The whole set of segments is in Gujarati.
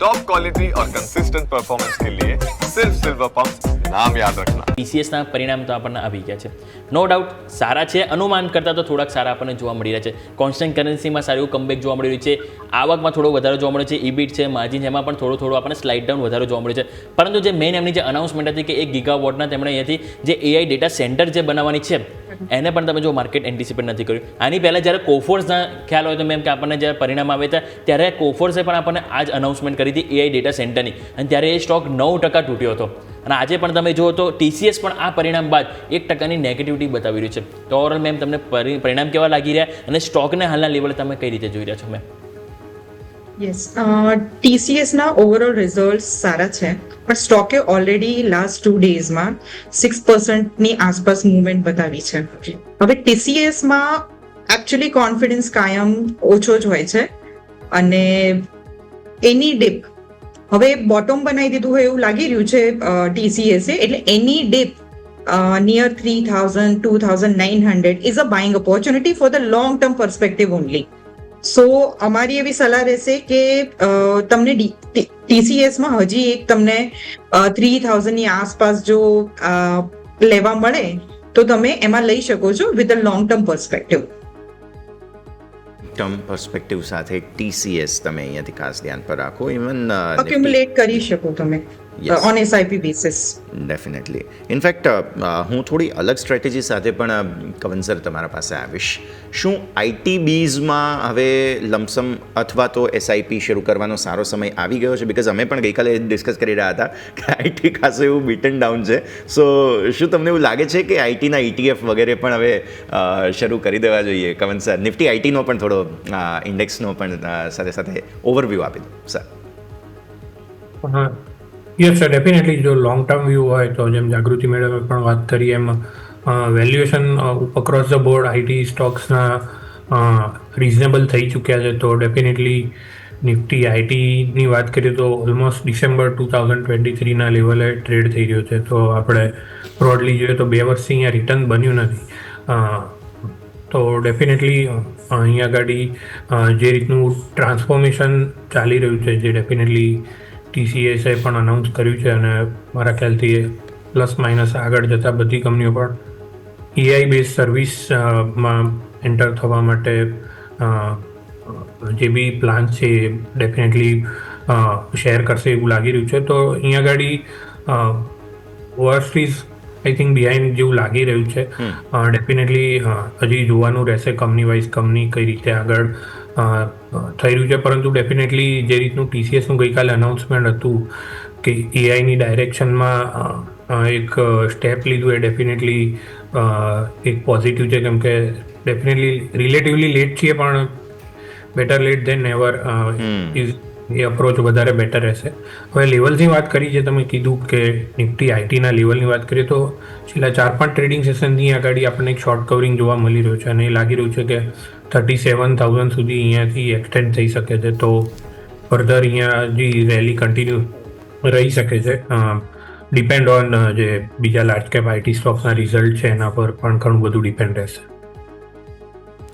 टॉप क्वालिटी और कंसिस्टेंट परफॉर्मेंस के लिए सिर्फ सिल्वर पंप नाम याद रखना ટીસીએસના પરિણામ તો આપણને આવી ગયા છે નો ડાઉટ સારા છે અનુમાન કરતાં તો થોડાક સારા આપણને જોવા મળી રહ્યા છે કોન્સ્ટન્ટ કરન્સીમાં સારું એવું કમબેક જોવા મળી રહ્યું છે આવકમાં થોડો વધારો જોવા મળે છે ઇબિટ છે માર્જિન એમાં પણ થોડું થોડું આપણને સ્લાઇડ ડાઉન વધારો જોવા મળે છે પરંતુ જે મેઇન એમની જે અનાઉન્સમેન્ટ હતી કે એક ગીગા વોટના તેમણે અહીંયાથી જે એઆઈ ડેટા સેન્ટર જે બનાવવાની છે એને પણ તમે જો માર્કેટ એન્ટિસિપેટ નથી કર્યું. આની પહેલાં જ્યારે કોફોર્સના ખ્યાલ હોય તો મેમ કે આપણને જ્યારે પરિણામ આવે હતા ત્યારે કોફોર્સે પણ આપણને આ જ અનાઉન્સમેન્ટ કરી હતી એઆઈ ડેટા સેન્ટરની અને ત્યારે એ સ્ટોક નવ ટકા તૂટ્યો હતો. અને આજે પણ તમે જુઓ તો ટીસીએસ પણ આ પરિણામ બાદ એક ટકાની નેગેટિવિટી બતાવી રહ્યું છે. તો ઓવરઓલ મેમ તમને પરી- પરિણામ કેવા લાગી રહ્યા? અને સ્ટોકને હાલના લેવલે તમે કઈ રીતે જોઈ રહ્યા છો, મેમ? યસ ટીસીએસના ઓવરઓલ રિઝલ્ટ સારા છે. પણ સ્ટોકે ઓલરેડી લાસ્ટ ટુ ડેઝમાં સિક્સ પર્સન્ટની આસપાસ મુવમેન્ટ બતાવી છે. હવે ટીસીએસમાં એકચ્યુઅલી કોન્ફિડન્સ કાયમ ઓછો જ હોય છે. અને એની ડીપ હવે બોટમ બનાવી દીધું હોય એવું લાગી રહ્યું છે ટીસીએસે એટલે એની dip near three thousand two thousand nine hundred is a buying opportunity for the long term perspective only so અમારી એવી સલાહ રહેશે કે તમને ટીસીએસમાં હજી એક તમને થ્રી થાઉઝન્ડની આસપાસ જો લેવા મળે તો તમે એમાં લઈ શકો છો with a long term perspective term perspective સાથે ટીસીએસ તમે અહીંયાથી ખાસ ધ્યાન પર રાખો ઇવન એક્યુમ્યુલેટ કરી શકો તમે. On SIP basis definitely in fact હું થોડી અલગ સ્ટ્રેટેજી સાથે પણ કવન્સર કવન સર તમારા પાસે આવીશ. શું આઈટી બીઝમાં હવે લમસમ અથવા તો એસઆઈપી શરૂ કરવાનો સારો સમય આવી ગયો છે? બિકોઝ અમે પણ ગઈકાલે ડિસ્કસ કરી રહ્યા હતા કે આઈટી ખાસું એવું બીટન ડાઉન છે. સો શું તમને એવું લાગે છે કે આઈટીના ઈટીએફ વગેરે પણ હવે શરૂ કરી દેવા જોઈએ? કવન સર નિફ્ટી આઈટીનો પણ થોડો ઇન્ડેક્સનો પણ સાથે સાથે ઓવરવ્યૂ આપી દો સર યસ સર ડેફિનેટલી જો લોંગ ટર્મ વ્યૂ હોય તો જેમ જાગૃતિ મેળવે પણ વાત કરી, એમ valuation across the board IT સ્ટોક્સના reasonable થઈ ચૂક્યા છે. તો ડેફિનેટલી નિફ્ટી આઈટીની વાત કરીએ તો almost December two thousand twenty થ્રીના લેવલે ટ્રેડ થઈ રહ્યો છે. તો આપણે બ્રોડલી જોઈએ તો બે વર્ષથી અહીંયા રિટર્ન બન્યું નથી. તો ડેફિનેટલી અહીંયા આગળ જે રીતનું ટ્રાન્સફોર્મેશન ચાલી રહ્યું છે, જે ડેફિનેટલી ટીસીએસે પણ અનાઉન્સ કર્યું છે અને મારા ખ્યાલથી પ્લસ માઇનસ આગળ જતાં બધી કંપનીઓ પણ એઆઈ બેઝ સર્વિસમાં એન્ટર થવા માટે જે બી પ્લાન છે એ ડેફિનેટલી શેર કરશે એવું લાગી રહ્યું છે. તો અહીંયા આગળ ઇઝ આઈ થિંક બિહાઇન્ડ જેવું લાગી રહ્યું છે. ડેફિનેટલી હજી જોવાનું રહેશે કંપની વાઇઝ કંપની કઈ રીતે આગળ થઈ રહ્યું છે. પરંતુ ડેફિનેટલી જે રીતનું ટીસીએસનું ગઈકાલે અનાઉન્સમેન્ટ હતું કે એઆઈની ડાયરેક્શનમાં એક સ્ટેપ લીધું એ ડેફિનેટલી એક પોઝિટિવ છે. કેમ કે ડેફિનેટલી રિલેટિવલી લેટ છીએ પણ better late than never is a approach વધારે બેટર રહેશે. હવે લેવલની વાત કરી છે તમે કીધું કે નિફ્ટી આઈટીના લેવલની વાત કરીએ, તો છેલ્લા ચાર પાંચ ટ્રેડિંગ સેશનની આગળ આપણને એક શોર્ટ કવરિંગ જોવા મળી રહ્યું છે અને એ લાગી રહ્યું છે કે થર્ટી સેવન થાઉઝન્ડ સુધી અહીંયાથી એક્સટેન્ડ થઈ શકે છે. તો ફર્ધર અહીંયા જે રેલી કન્ટિન્યુ રહી શકે છે. ડિપેન્ડ ઓન જે બીજા લાર્જ કેપ આઈટી સ્ટોક્સના રિઝલ્ટ છે, એના પર પણ ઘણું બધું ડિપેન્ડ રહેશે.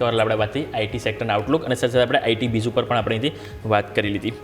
તો આપણે વાતથી આઈટી સેક્ટરના આઉટલુક અને સાથે સાથે આપણે આઈટી બીજ ઉપર પણ આપણે અહીંથી વાત કરી લીધી.